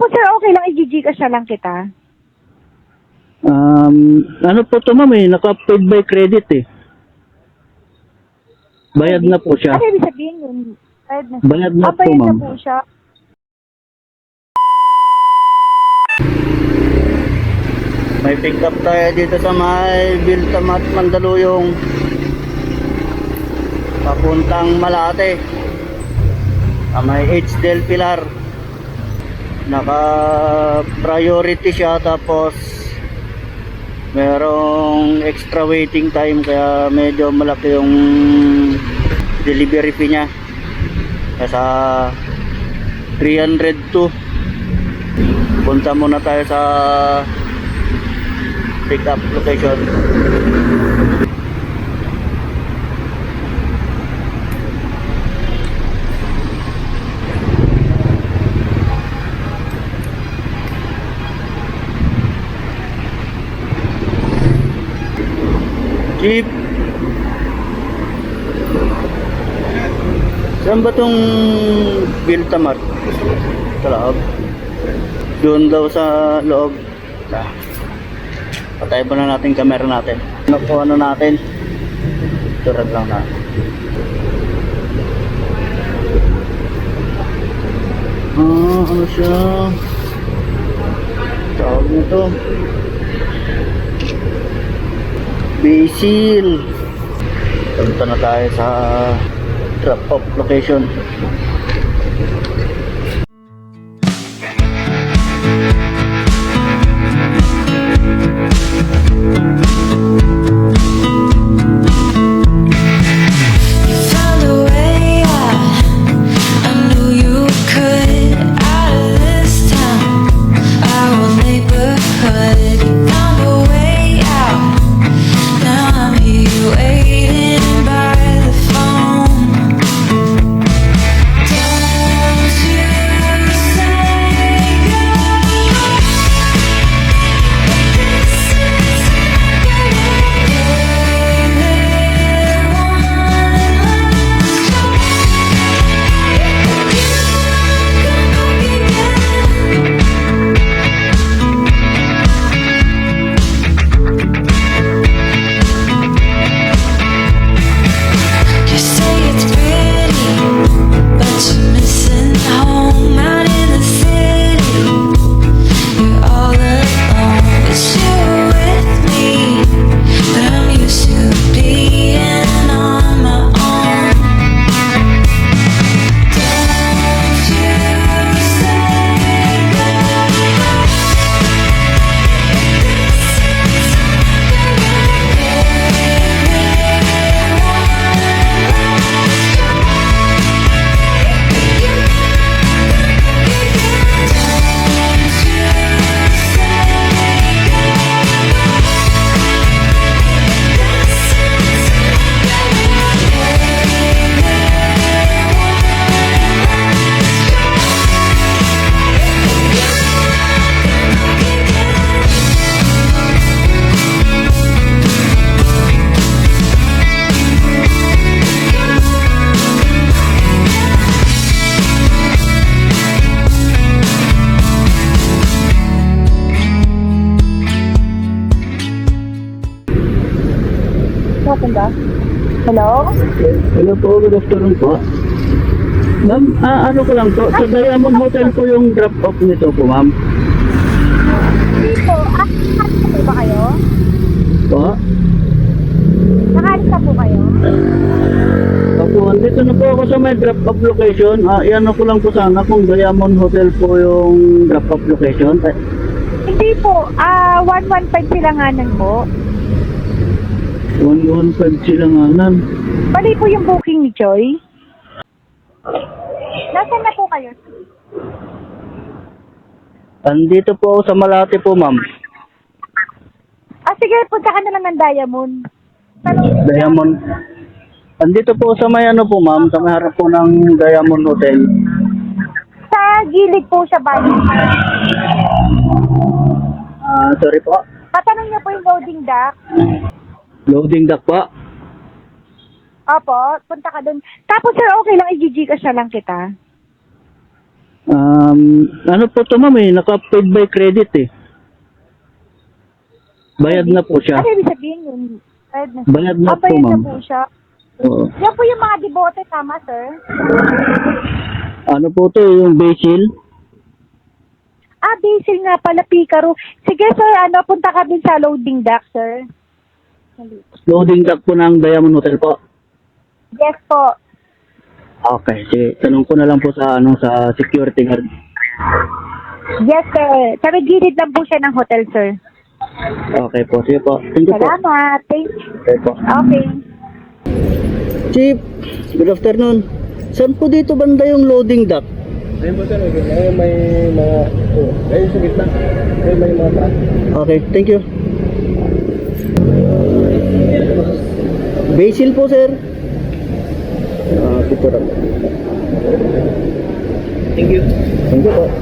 Tapos sir, okay lang, i-gcash na lang kita. Um, ano po to ma'am eh, naka-paid by credit eh. Bayad na po siya. Ano ibig sabihin yun? Bayad na. Bayad na Ah, po bayad na ma'am. po siya. May pick up tayo dito sa may Biltamat Mandaluyong. Papuntang Malate. Sa may H del Pilar. Naka priority siya tapos merong extra waiting time kaya medyo malaki yung delivery fee niya. Nasa 302. Punta muna tayo sa pick up location. Jeep. Saan ba tong Biltamart? Sa loob. Doon daw sa loob. Ah. Patay pa na natin camera natin. Ano po ano natin? Turad lang na. Ah, ano siya? Tawag nito. Basil. Punta na tayo sa drop-off location. Ba? Hello? Hello po, good afternoon po. Ma'am, ah, ano ko lang po, sa Diamond Hotel po yung drop-off nito po, ma'am. Po. Ah, nakalis na po ba kayo? Po? Nakalis na po kayo? Opo, andito na po ako sa may drop-off location. Ah, iano ko lang po sana kung Diamond Hotel po yung drop-off location. Hindi po. Ah, 115 silanganan po. 115 silanganan. Bali po yung booking ni Joy. Nasaan na po kayo? Andito po ako sa Malate po, ma'am. Ah, sige, punta ka na lang ng Diamond. Tanong- Diamond. Andito po sa may ano po, ma'am, sa may harap po ng Diamond Hotel. Sa gilid po siya, bali. Ah, sorry po. Patanong niyo po yung loading dock. Loading dock po. Opo, punta ka doon. Tapos sir, okay lang, i-gcash na lang kita. Um, ano po to ma'am eh, naka-paid by credit eh. Bayad na po siya. Ano ibig sabihin yun? Bayad na. Bayad na Ah, po bayad na ma'am. po siya. Oo. Yan po yung mga debote, tama, sir? Ano po to yung basil? Ah, basil nga pala, Picaro. Sige, sir, ano, punta ka din sa loading dock, sir. Loading dock po ng Diamond Hotel po. Yes po. Okay, sige. Tanong ko na lang po sa ano sa security guard. Yes, sir. Sa may gilid lang po siya ng hotel, sir. Okay po, sige po. Thank you po. Salamat. Thank Okay po. Okay. Chief, good afternoon. Saan po dito banda yung loading dock? Ayun po sir, ayun may mga, oh, ayun sa gitna, ayun may mga truck. Okay, thank you. Basil po, sir. Ah, picture up. Thank you. Thank you po.